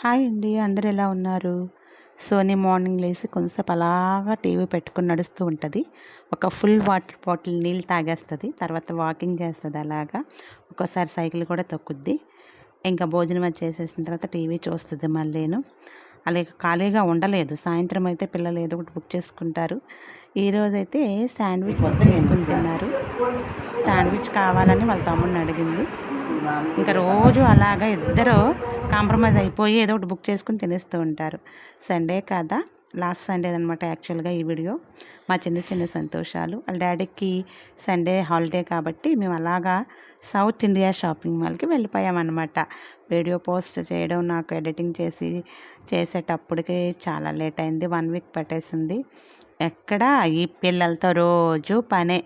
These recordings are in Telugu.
హాయ్ అండి అందరు ఎలా ఉన్నారు? సోనీ మార్నింగ్ లేసి కొంచెంసేపు అలాగా టీవీ పెట్టుకుని నడుస్తూ ఉంటుంది. ఒక ఫుల్ వాటర్ బాటిల్ నీళ్ళు తాగేస్తుంది తర్వాత వాకింగ్ చేస్తుంది అలాగా. ఒక్కోసారి సైకిల్ కూడా తొక్కుద్ది. ఇంకా భోజనం అది చేసేసిన తర్వాత టీవీ చూస్తుంది మళ్ళీను. అలాగే ఖాళీగా ఉండలేదు. సాయంత్రం అయితే పిల్లలు ఏదో ఒకటి బుక్ చేసుకుంటారు. ఈరోజు అయితే శాండ్విచ్ బుక్ చేసుకుని తిన్నారు. శాండ్విచ్ కావాలని వాళ్ళ తమ్ముడిని అడిగింది. ఇంకా రోజు అలాగా ఇద్దరు కాంప్రమైజ్ అయిపోయి ఏదో ఒకటి బుక్ చేసుకుని తినేస్తూ ఉంటారు. సండే కాదా? లాస్ట్ సండే అనమాట యాక్చువల్గా ఈ వీడియో. మా చిన్న చిన్న సంతోషాలు. వాళ్ళ డాడీకి సండే హాలిడే కాబట్టి మేము అలాగా సౌత్ ఇండియా షాపింగ్ మాల్కి వెళ్ళిపోయామన్నమాట. వీడియో పోస్ట్ చేయడం నాకు ఎడిటింగ్ చేసి చేసేటప్పటికి చాలా లేట్ అయింది. వన్ వీక్ పట్టేసింది. ఎక్కడ? ఈ పిల్లలతో రోజు పనే.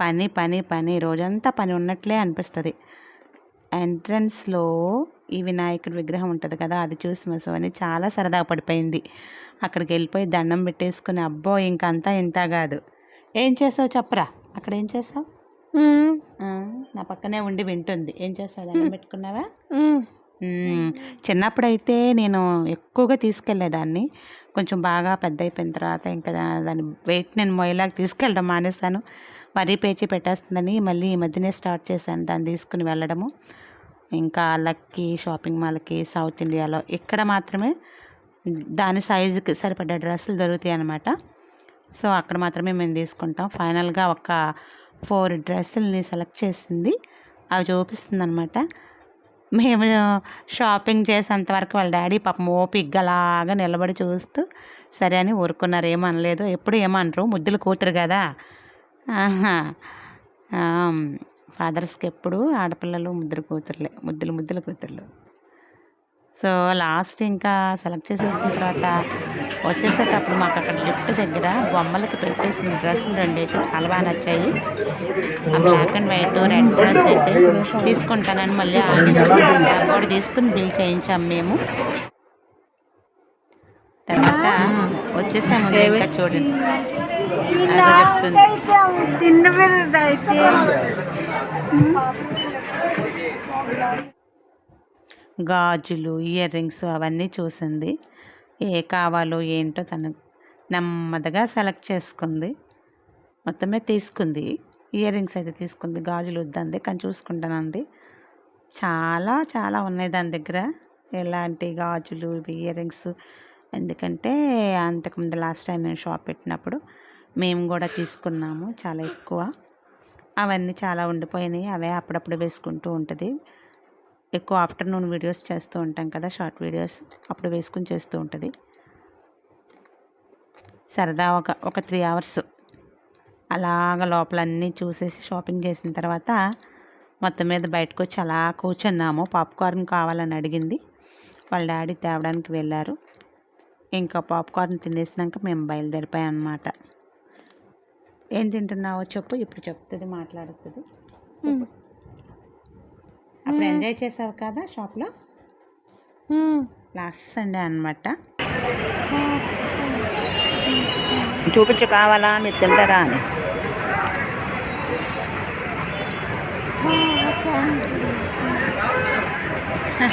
పని పని పని. రోజంతా పని ఉన్నట్లే అనిపిస్తుంది. ఎంట్రన్స్లో ఈ వినాయకుడి విగ్రహం ఉంటుంది కదా అది చూసి మా సోని చాలా సరదా పడిపోయింది. అక్కడికి వెళ్ళిపోయి దండం పెట్టేసుకుని అబ్బో ఇంకంతా ఇంత కాదు. ఏం చేసావు చెప్పరా? అక్కడ ఏం చేసావు? నా పక్కనే ఉండి వింటుంది. ఏం చేసావు? దండం పెట్టుకున్నావా. చిన్నప్పుడైతే నేను ఎక్కువగా తీసుకెళ్ళేదాన్ని. కొంచెం బాగా పెద్ద అయిపోయిన తర్వాత ఇంకా దాని వెయిట్ నేను మొయ్యలాగా తీసుకెళ్ళడం మానేస్తాను మరీ పేచి పెట్టేస్తుందని మళ్ళీ ఈ మధ్యనే స్టార్ట్ చేశాను దాన్ని తీసుకుని వెళ్ళడము. ఇంకా లక్కీ షాపింగ్ మాల్కి సౌత్ ఇండియాలో ఇక్కడ మాత్రమే దాని సైజుకి సరిపడ్డ డ్రెస్సులు దొరుకుతాయి అన్నమాట. సో అక్కడ మాత్రమే మేము తీసుకుంటాం. ఫైనల్గా ఒక ఫోర్ డ్రెస్సులని సెలెక్ట్ చేసింది. అవి చూపిస్తుంది అనమాట మేము షాపింగ్ చేసేంత వరకు వాళ్ళ డాడీ పాపం ఓపిగ్గలాగా నిలబడి చూస్తూ సరే అని ఊరుకున్నారు. ఏమనలేదు ఎప్పుడు ఏమనరు ముద్దులు కూతురు కదా. ఫాదర్స్కి ఎప్పుడు ఆడపిల్లలు ముద్దులు కూతుర్లే ముద్దులు ముద్దుల కూతుర్లు. సో లాస్ట్ ఇంకా సెలెక్ట్ చేసేసిన తర్వాత వచ్చేసేటప్పుడు మాకు అక్కడ లిఫ్ట్ దగ్గర బొమ్మలకి పెట్టేసిన డ్రెస్సులు రెండు అయితే చాలా బాగా నచ్చాయి. ఆ black and white red dress అయితే తీసుకుంటానని మళ్ళీ ఆగింది బ్యాగ్ కూడా తీసుకుని బిల్ చేయించాం మేము. తర్వాత వచ్చేసాము ఇంకా చూడండి. చెప్తుంది. తిన్న గాజులు ఇయర్ రింగ్స్ అవన్నీ చూసింది. ఏ కావాలో ఏంటో తను నెమ్మదిగా సెలెక్ట్ చేసుకుంది. మొత్తమే తీసుకుంది. ఇయర్ రింగ్స్ అయితే తీసుకుంది. గాజులు వద్దంది. కానీ చూసుకుంటానంది. చాలా చాలా ఉన్నాయి దాని దగ్గర. ఎలాంటి గాజులు ఇయర్ రింగ్స్? ఎందుకంటే అంతకుముందు లాస్ట్ టైం నేను షాప్ పెట్టినప్పుడు మేము కూడా తీసుకున్నాము. చాలా ఎక్కువ. అవన్నీ చాలా ఉండిపోయినాయి. అవే అప్పుడప్పుడు వేసుకుంటూ ఉంటుంది. ఎక్కువ ఆఫ్టర్నూన్ వీడియోస్ చేస్తూ ఉంటాం కదా షార్ట్ వీడియోస్ అప్పుడు వేసుకుని చేస్తూ ఉంటుంది. సరదా ఒక ఒక త్రీ అవర్స్ అలాగ లోపలన్నీ చూసేసి షాపింగ్ చేసిన తర్వాత మొత్తం మీద బయటకు వచ్చి అలా కూర్చున్నాము. పాప్కార్న్ కావాలని అడిగింది. వాళ్ళ డాడీ తేవడానికి వెళ్ళారు. ఇంకా పాప్కార్న్ తినేసినాక మేము బయలుదేరిపోయాం అన్నమాట ఏం తింటున్నావో చెప్పు ఇప్పుడు చెప్తుంది మాట్లాడుతుంది. అప్పుడు ఎంజాయ్ చేసావు కదా షాప్లో? లాస్ట్ సండే అనమాట చూపించు కావాలా మీరు తింటారా అని.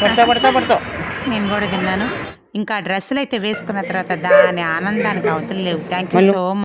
పడుతో పడుతో నేను కూడా తిన్నాను. ఇంకా డ్రెస్సులు అయితే వేసుకున్న తర్వాత దాని ఆనందానికి అవతల లేవు. Thank you so